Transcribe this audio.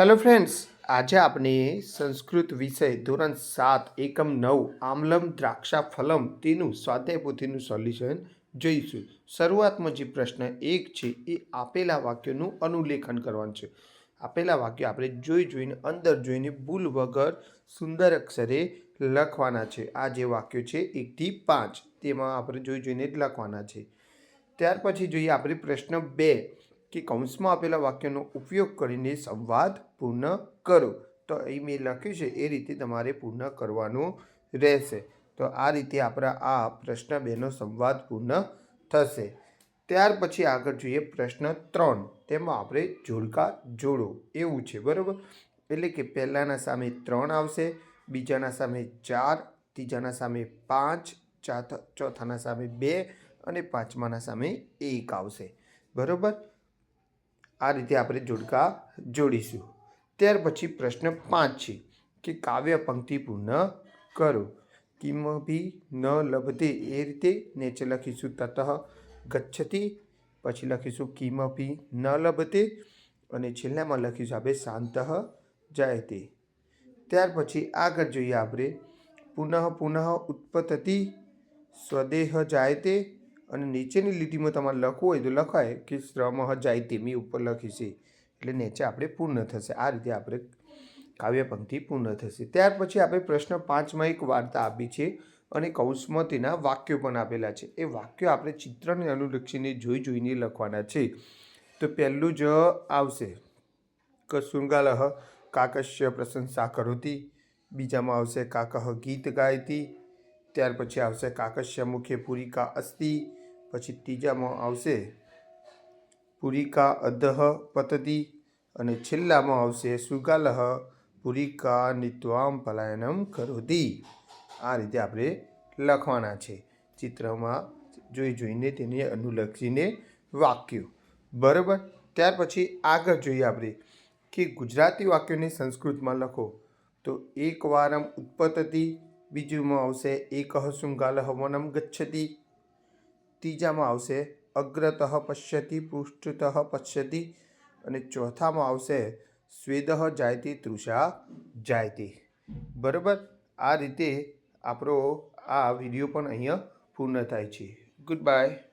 Hello friends આજે આપણે સંસ્કૃત વિષય ધોરણ સાત, એકમ નવ, આમલમ દ્રાક્ષા ફલમ તેનું સ્વાધ્યાય પોથીનું સોલ્યુશન જોઈશું. શરૂઆતમાં જે પ્રશ્ન એક છે, એ આપેલા વાક્યોનું અનુલેખન કરવાનું છે. આપેલા વાક્યો આપણે જોઈ જોઈને, અંદર જોઈને ભૂલ વગર સુંદર અક્ષરે લખવાના છે. આ જે વાક્યો છે એકથી પાંચ, તેમાં આપણે જોઈ જોઈને જ લખવાના છે. ત્યાર પછી જોઈએ આપણે પ્રશ્ન બે. કે કૌંસમાં આપેલા વાક્યનો ઉપયોગ કરીને સંવાદ પૂર્ણ કરો. તો અહીં મેં લખ્યું છે, એ રીતે તમારે પૂર્ણ કરવાનું રહેશે. તો આ રીતે આપણા આ પ્રશ્ન બેનો સંવાદ પૂર્ણ થશે. ત્યાર પછી આગળ જોઈએ પ્રશ્ન ત્રણ. તેમાં આપણે જોડકા જોડો. એવું છે, બરાબર? એટલે કે પહેલાંના સામે ત્રણ આવશે, બીજાના સામે ચાર, ત્રીજાના સામે પાંચ ચાથ ચોથાના સામે બે અને પાંચમાના સામે એક આવશે. બરાબર? આ રીતે આપણે જોડકા જોડીશું. ત્યાર પછી પ્રશ્ન પાંચ છે કે કાવ્ય પંક્તિ પૂર્ણ કરો. કિમભી ન લભતે એ રીતે નીચે લખીશું તતઃ ગચ્છતી, પછી લખીશું કિમભી ન લભતે અને છેલ્લામાં લખીશું આપણે શાંત જાય તે ત્યાર પછી આગળ જોઈએ આપણે પુનઃ પુનઃ ઉત્પત્તિ સ્વદેહ જાયતે અને નીચેની લીટીમાં તમારે લખવું હોય તો લખાય કે શ્રમઃ જાય તેમી ઉપર લખી છે એટલે નીચે આપણે પૂર્ણ થશે. આ રીતે આપણે કાવ્ય પંક્તિ પૂર્ણ થશે. ત્યાર પછી આપણે પ્રશ્ન પાંચમાં એક વાર્તા આપી છે અને કૌંસમાં તેના વાક્યો પણ આપેલા છે. એ વાક્યો આપણે ચિત્રને અનુલક્ષીને જોઈ જોઈને લખવાના છે. તો પહેલું જ આવશે. કશુંગાલહ કાકશ્ય પ્રશંસા કરોતી. બીજામાં આવશે કાકહ ગીત ગાયતી. ત્યાર પછી આવશે કાકશ્ય મુખે પુરિકા અસ્તિ. પછી ત્રીજામાં આવશે પુરિકા અધહ પતતી અને છેલ્લામાં આવશે સુગાલહ પુરિકા નિત્વામ પલાયનમ કરોતી. આ રીતે આપણે લખવાના છે ચિત્રમાં જોઈ જોઈને તેને અનુલક્ષીને વાક્યો. બરાબર? ત્યાર પછી આગળ જોઈએ આપણે કે ગુજરાતી વાક્યોને સંસ્કૃતમાં લખો. તો એક વારમ ઉત્પતતી, બીજુંમાં આવશે એક શૃંગાલ વનમ ગચ્છતિ. ત્રીજામાં આવશે, અગ્રતઃ પશ્યતિ, પૃષ્ઠતઃ પશ્યતિ અને ચોથામાં આવશે, સ્વેદઃ જાયતી, તૃષા જાયતી. બરાબર? આ રીતે આપણો આ વીડિયો પણ અહીંયા પૂર્ણ થાય છે. Good bye